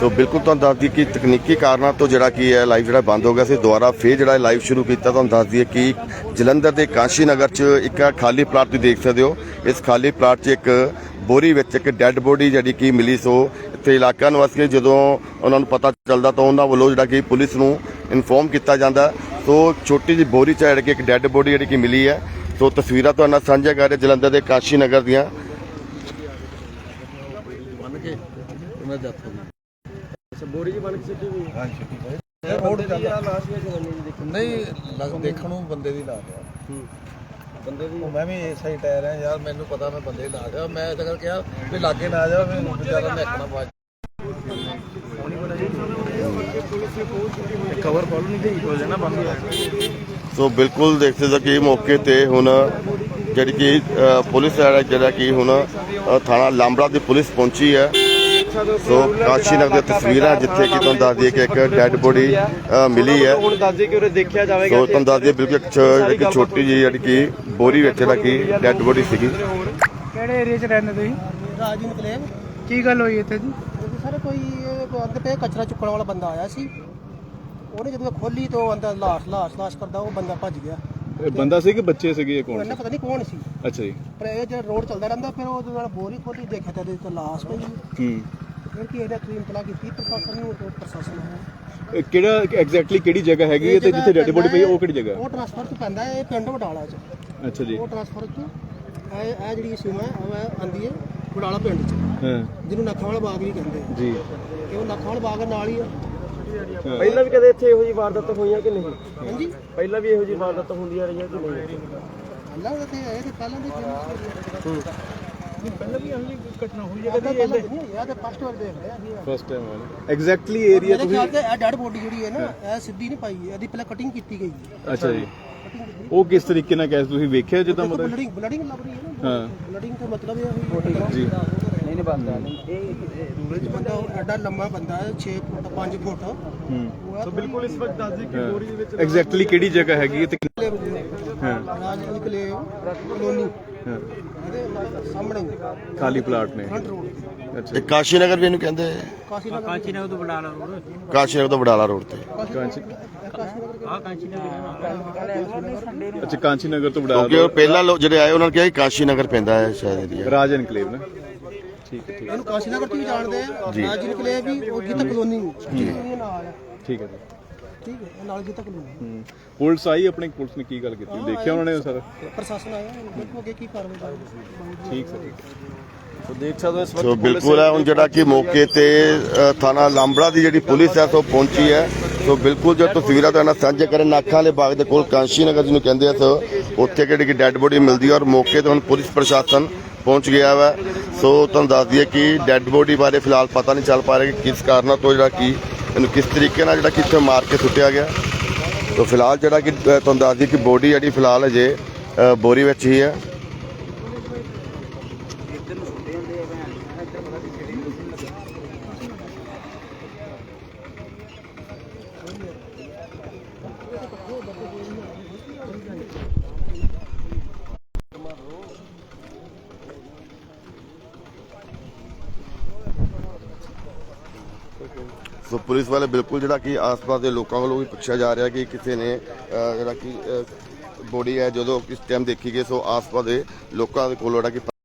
ਸੋ ਬਿਲਕੁਲ ਤੁਹਾਨੂੰ ਦੱਸ ਦਈਏ ਕਿ ਤਕਨੀਕੀ ਕਾਰਨਾਂ ਤੋਂ ਜਿਹੜਾ ਕੀ ਹੈ ਲਾਈਵ ਜਿਹੜਾ ਬੰਦ ਹੋ ਗਿਆ ਸੀ, ਦੁਬਾਰਾ ਫੇਰ ਜਿਹੜਾ ਲਾਈਵ ਸ਼ੁਰੂ ਕੀਤਾ, ਤੁਹਾਨੂੰ ਦੱਸ ਦਈਏ ਕਿ ਜਲੰਧਰ ਦੇ ਕਾਂਸ਼ੀ ਨਗਰ 'ਚ ਇੱਕ ਖਾਲੀ ਪਲਾਟ ਤੁਸੀਂ ਦੇਖ ਸਕਦੇ ਹੋ। ਇਸ ਖਾਲੀ ਪਲਾਟ 'ਚ ਇੱਕ ਬੋਰੀ ਵਿੱਚ ਇੱਕ ਡੈੱਡ ਬੋਡੀ ਜਿਹੜੀ ਕਿ ਮਿਲੀ ਸੋ ਇੱਥੇ ਇਲਾਕਾ ਨਿਵਾਸੀ ਜਦੋਂ ਉਹਨਾਂ ਨੂੰ ਪਤਾ ਚੱਲਦਾ ਤਾਂ ਉਹਨਾਂ ਵੱਲੋਂ ਜਿਹੜਾ ਕਿ ਪੁਲਿਸ ਨੂੰ ਇਨਫੋਰਮ ਕੀਤਾ ਜਾਂਦਾ। ਸੋ ਛੋਟੀ ਜਿਹੀ ਬੋਰੀ 'ਚ ਜਿਹੜੀ ਕਿ ਇੱਕ ਡੈੱਡ ਬੋਡੀ ਜਿਹੜੀ ਕਿ ਮਿਲੀ ਹੈ। ਸੋ ਤਸਵੀਰਾਂ ਤੁਹਾਡੇ ਨਾਲ ਸਾਂਝਾ ਕਰ ਰਿਹਾ ਜਲੰਧਰ ਦੇ ਕਾਸ਼ੀ ਨਗਰ ਦੀਆਂ। ਉਹਨਾਂ ਜੱਤ ਬੋਰੀ ਜੀ ਬਣ ਕੇ ਸਿੱਟੀ ਵੀ ਹਾਂ। ਛੁੱਟੀ ਪਏ ਰੋਡ ਤੇ ਲਾਸ਼ ਵਿੱਚ ਜਨਾਨੀ ਦੀ ਦੇਖੀ ਨਹੀਂ ਲੱਗ ਦੇਖਣ ਨੂੰ ਬੰਦੇ ਦੀ ਲਾ ਗਿਆ ਬੰਦੇ ਦੀ ਉਹ ਮੈਂ ਵੀ ਐਸਾ ਹੀ ਟਾਇਰ ਆ ਯਾਰ ਮੈਨੂੰ ਪਤਾ ਮੈਂ ਬੰਦੇ ਦੀ ਲਾ ਗਿਆ ਮੈਂ ਤਾਂ ਕਰ ਕਿਹਾ ਵੀ ਲਾਗੇ ਨਾ ਆ ਜਾ ਮੈਂ ਵਿਚਾਰਾ ਨੱਕਣਾ ਪਾ ਕਵਰ ਫੋਲ ਨਹੀਂ ਗਈ ਹੋ ਜਾਣਾ ਬੰਦ ਸੋ ਬਿਲਕੁਲ ਦੇਖ ਸਕਦੇ ਹੋ ਕਿ ਮੌਕੇ ਤੇ ਹੁਣ ਜਿਹੜੀ ਕਿ ਪੁਲਿਸ ਜਿਹੜਾ ਕਿ ਹੁਣ ਥਾਣਾ ਲਾਂਬੜਾ ਦੀ ਪੁਲਿਸ ਪਹੁੰਚੀ ਹੈ। ਸੋ ਕਾਸ਼ੀ ਨਗਰ ਦੀਆਂ ਤਸਵੀਰਾਂ ਜਿੱਥੇ ਕਿ ਤੁਹਾਨੂੰ ਦੱਸ ਦਈਏ ਕਿ ਇੱਕ ਡੈੱਡ ਬੋਡੀ ਮਿਲੀ ਹੈ। ਹੁਣ ਦੱਸ ਦੇ ਕਿ ਉਰੇ ਦੇਖਿਆ ਜਾਵੇਗਾ ਸੋ ਤੁਹਾਨੂੰ ਦੱਸ ਦਈਏ ਬਿਲਕੁਲ ਇੱਕ ਜਿਹੜੀ ਛੋਟੀ ਜਿਹੀ ਜਿਹੜੀ ਕਿ ਬੋਰੀ ਵਿੱਚ ਜਿਹੜਾ ਕਿ ਡੈੱਡ ਬੋਡੀ ਸੀਗੀ। ਕਿਹੜੇ ਏਰੀਆ 'ਚ ਰਹਿੰਦੇ ਤੁਸੀਂ? ਰਾਜੀ ਨਿਕਲੇ ਕੀ ਗੱਲ ਹੋਈ ਇੱਥੇ ਜੀ? ਸਰ ਕੋਈ ਅੰਦਰ ਪੇ ਕਚਰਾ ਚੁੱਕਣ ਵਾਲਾ ਬੰਦਾ ਆਇਆ ਸੀ। ਉਹਨੇ ਜਦੋਂ ਖੋਲੀ ਤੋਂ ਅੰਦਰ ਲਾਸ਼ ਲਾਸ਼ ਲਾਸ਼ ਕਰਦਾ ਉਹ ਬੰਦਾ ਭੱਜ ਗਿਆ। ਇਹ ਬੰਦਾ ਸੀ ਕਿ ਬੱਚੇ ਸੀਗੇ ਇਹ ਉਹ ਕੌਣ ਇਹਨਾਂ ਪਤਾ ਨਹੀਂ ਕੌਣ ਸੀ। ਅੱਛਾ ਜੀ। ਪਰ ਇਹ ਜਿਹੜਾ ਰੋਡ ਚੱਲਦਾ ਰਹਿੰਦਾ ਫਿਰ ਉਹਦੇ ਨਾਲ ਬੋਰੀ ਖੋਲੀ ਦੇਖਿਆ ਤਾਂ ਇਹਦੇ ਤੇ ਲਾਸ਼ ਪਈ। ਹੂੰ। ਫਿਰ ਕੀ ਇਹਦਾ ਤੁਸੀਂ ਇਤਲਾ ਕੀਤੀ? ਪ੍ਰਸ਼ਾਸਨ ਨੂੰ ਤੇ ਪ੍ਰਸ਼ਾਸਨ ਆਇਆ ਇਹ ਕਿਹੜਾ ਐਗਜ਼ੈਕਟਲੀ ਕਿਹੜੀ ਜਗ੍ਹਾ ਹੈਗੀ ਹੈ ਤੇ ਜਿੱਥੇ ਡੈਡ ਬੋਡੀ ਪਈ ਹੈ, ਉਹ ਕਿਹੜੀ ਜਗ੍ਹਾ? ਉਹ ਟ੍ਰਾਂਸਫਰ ਚ ਪੈਂਦਾ ਹੈ, ਇਹ ਪਿੰਡ ਵਡਾਲਾ ਚ। ਅੱਛਾ ਜੀ। ਉਹ ਟ੍ਰਾਂਸਫਰ ਚ ਇਹ ਇਹ ਜਿਹੜੀ ਸੀਮਾ ਹੈ ਉਹ ਆਂਦੀ ਹੈ ਵਡਾਲਾ ਪਿੰਡ ਚ। ਹਾਂ। ਜਿਹਨੂੰ ਵਾਲਾ ਬਾਗ ਵੀ ਕਹਿੰਦੇ ਆ। ਜੀ। ਇਹ ਉਹ ਵਾਲਾ ਬਾਗ ਨਾਲ ਹੀ ਆ। ਪਹਿਲਾਂ ਵੀ ਕਦੇ ਇੱਥੇ ਇਹੋ ਜਿਹੀ ਵਾਰਦਾਤ ਹੋਈਆਂ ਕਿ ਨਹੀਂ? ਹਾਂਜੀ। ਪਹਿਲਾਂ ਵੀ ਇਹੋ ਜਿਹੀ ਵਾਰਦਾਤ ਹੁੰਦੀਆਂ ਰਹੀਆਂ ਕਿ ਨਹੀਂ? ਪਹਿਲਾਂ ਤਾਂ ਤੇ ਇਹ ਤੇ ਪਹਿਲਾਂ ਦੀ ਫੇਮਸ ਪਹਿਲਾਂ ਵੀ ਇਹੋ ਜਿਹੀ ਘਟਨਾ ਹੋਈ ਇਹ ਤਾਂ ਪਹਿਲਾਂ ਤਾਂ ਨਹੀਂ ਹੋਈ, ਇਹ ਤਾਂ ਫਸਟ ਵਾਰ ਦੇਖ ਰਹੇ ਅਸੀਂ ਫਸਟ ਟਾਈਮ ਵਾਲਾ ਐਗਜ਼ੈਕਟਲੀ ਏਰੀਆ ਮੇਰੇ ਤੁਸੀਂ ਖਿਆਲ ਤੇ ਇਹ ਡੈਡ ਬੋਡੀ ਜਿਹੜੀ ਹੈ ਨਾ ਇਹ ਸਿੱਧੀ ਨਹੀਂ ਪਾਈ ਇਹਦੀ ਪਹਿਲਾਂ ਕਟਿੰਗ ਕੀਤੀ ਗਈ ਹੈ। ਅੱਛਾ ਜੀ। ਉਹ ਕਿਸ ਤਰੀਕੇ ਨਾਲ ਕੈਸ ਤੁਸੀਂ ਵੇਖਿਆ ਜਿੱਦਾਂ ਦੇਖੋ ਮਤਲਬ ਬਲਡਿੰਗ ਬਲਡਿੰਗ ਲੱਭ ਰਹੀ ਹੈ ਨਾ ਹਾਂ। ਬਲਡਿੰਗ ਦਾ ਮਤਲਬ ਇਹ ਹੈ ਜੀ। ਨਹੀਂ ਨਹੀਂ ਬੰਦਾ ਇਹ ਰੂਰੇ ਚ ਬੰਦਾ ਉਹ ਐਡਾ ਲੰਮਾ ਬੰਦਾ ਹੈ 6 ਫੁੱਟ 5 ਫੁੱਟ। ਹੂੰ। ਉਹ ਬਿਲਕੁਲ ਇਸ ਵਕਤ ਦੱਸ ਦੇ ਕਿ ਬੋਰੀ ਦੇ ਵਿੱਚ ਐਗਜ਼ੈਕਟਲੀ ਕਿਹੜੀ ਜਗ੍ਹਾ ਹੈਗੀ ਹੈ ਤੇ ਹਾਂ। ਰਾਜ ਨਿਕਲੇ ਕਲੋਨੀ। ਹਾਂ ਇਹਦੇ ਸਾਹਮਣੇ ਖਾਲੀ ਪਲਾਟ ਨੇ। ਫਰੰਟ ਰੋਡ ਅੱਛਾ। ਇਹ ਕਾਸ਼ੀ ਨਗਰ ਵੀ ਇਹਨੂੰ ਕਹਿੰਦੇ ਕਾਸ਼ੀ ਨਗਰ ਤੋਂ ਬੜਾ ਰੋਡ। ਕਾਸ਼ੀ ਨਗਰ ਤੋਂ ਵਡਾਲਾ ਰੋਡ ਤੇ। ਕਾਂਚੀ ਕਾਸ਼ੀ ਨਗਰ ਆ ਕਾਂਚੀ ਨਗਰ ਅੱਛਾ ਕਾਂਚੀ ਨਗਰ ਤੋਂ ਬੜਾ ਕਿਉਂਕਿ ਉਹ ਪਹਿਲਾਂ ਲੋਕ ਜਿਹੜੇ ਆਏ ਉਹਨਾਂ ਨੇ ਕਿਹਾ ਕਿ ਕਾਸ਼ੀ ਨਗਰ ਪੈਂਦਾ ਹੈ ਸ਼ਾਇਦ ਏਰੀਆ ਰਾਜ ਐਨਕਲੇਵ ਨਾ। ਠੀਕ ਹੈ ਠੀਕ ਇਹਨੂੰ ਕਾਸ਼ੀ ਨਗਰ ਤੋਂ ਵੀ ਜਾਣਦੇ ਆ। ਰਾਜ ਨਿਕਲੇ ਵੀ ਉਹ ਗੀਤਾ ਕਲੋਨੀ। ਠੀਕ ਹੈ ਜੀ। ਠੀਕ ਹੈ ਇਹ ਨਾਲ ਗੀਤਾ ਕਲੋਨੀ ਹੂੰ। ਪੁਲਿਸ ਆਈ ਆਪਣੀ ਪੁਲਿਸ ਨੇ ਕੀ ਗੱਲ ਕੀਤੀ? ਦੇਖਿਆ ਉਹਨਾਂ ਨੇ ਸਰ? ਪ੍ਰਸ਼ਾਸਨ ਆਇਆ ਦੇਖੋ ਅੱਗੇ ਕੀ ਕਾਰਵਾਈ ਕਰਦਾ ਠੀਕ ਸਰ ਸੋ ਦੇਖ ਸਕਦੇ ਹੋ ਇਸ ਸੋ ਬਿਲਕੁਲ ਹੈ ਹੁਣ ਜਿਹੜਾ ਕਿ ਮੌਕੇ ਤੇ ਥਾਣਾ ਲਾਂਬੜਾ ਦੀ ਜਿਹੜੀ ਪੁਲਿਸ ਹੈ ਸੋ ਪਹੁੰਚੀ ਹੈ। ਸੋ ਬਿਲਕੁਲ ਜੋ ਤਸਵੀਰਾਂ ਤੁਹਾਡੇ ਨਾਲ ਸਾਂਝੇ ਕਰਨ ਨਾਖਾਂ ਵਾਲੇ ਬਾਗ ਦੇ ਕੋਲ ਕਾਂਸ਼ੀ ਨਗਰ ਜਿਹਨੂੰ ਕਹਿੰਦੇ ਆ ਸੋ ਉੱਥੇ ਕਿਹੜੀ ਕਿ ਡੈੱਡ ਬੋਡੀ ਮਿਲਦੀ ਹੈ ਔਰ ਮੌਕੇ ਤੇ ਹੁਣ ਪੁਲਿਸ ਪ੍ਰਸ਼ਾਸਨ ਪਹੁੰਚ ਗਿਆ ਵਾ। ਸੋ ਤੁਹਾਨੂੰ ਦੱਸ ਦਈਏ ਕਿ ਡੈੱਡ ਬੋਡੀ ਬਾਰੇ ਫਿਲਹਾਲ ਪਤਾ ਨਹੀਂ ਚੱਲ ਪਾ ਰਿਹਾ ਕਿ ਕਿਸ ਕਾਰਨਾਂ ਤੋਂ ਜਿਹੜਾ ਕਿ ਇਹਨੂੰ ਕਿਸ ਤਰੀਕੇ ਨਾਲ ਜਿਹੜਾ ਕਿ ਕਿੱਥੇ ਮਾਰ ਕੇ ਸੁੱਟਿਆ ਗਿਆ। ਸੋ ਫਿਲਹਾਲ ਜਿਹੜਾ ਕਿ ਤੁਹਾਨੂੰ ਦੱਸ ਦਈਏ ਕਿ ਬੋਡੀ ਜਿਹੜੀ ਫਿਲਹਾਲ ਅਜੇ ਬੋਰੀ ਵਿੱਚ ਹੀ ਹੈ। ਸੋ ਪੁਲਿਸ ਵਾਲੇ ਬਿਲਕੁਲ ਜਿਹੜਾ ਕਿ ਆਸ-ਪਾਸ ਦੇ ਲੋਕਾਂ ਵੱਲੋਂ ਵੀ ਪੁੱਛਿਆ ਜਾ ਰਿਹਾ ਕਿ ਕਿਸੇ ਨੇ ਅ, ਜਿਹੜਾ ਕਿ ਬੋਡੀ ਹੈ ਜਦੋਂ ਕਿਸ ਟਾਈਮ ਦੇਖੀ ਗਈ ਸੋ ਆਸ-ਪਾਸ ਦੇ ਲੋਕਾਂ ਦੇ ਕੋਲ ਜਿਹੜਾ ਕਿ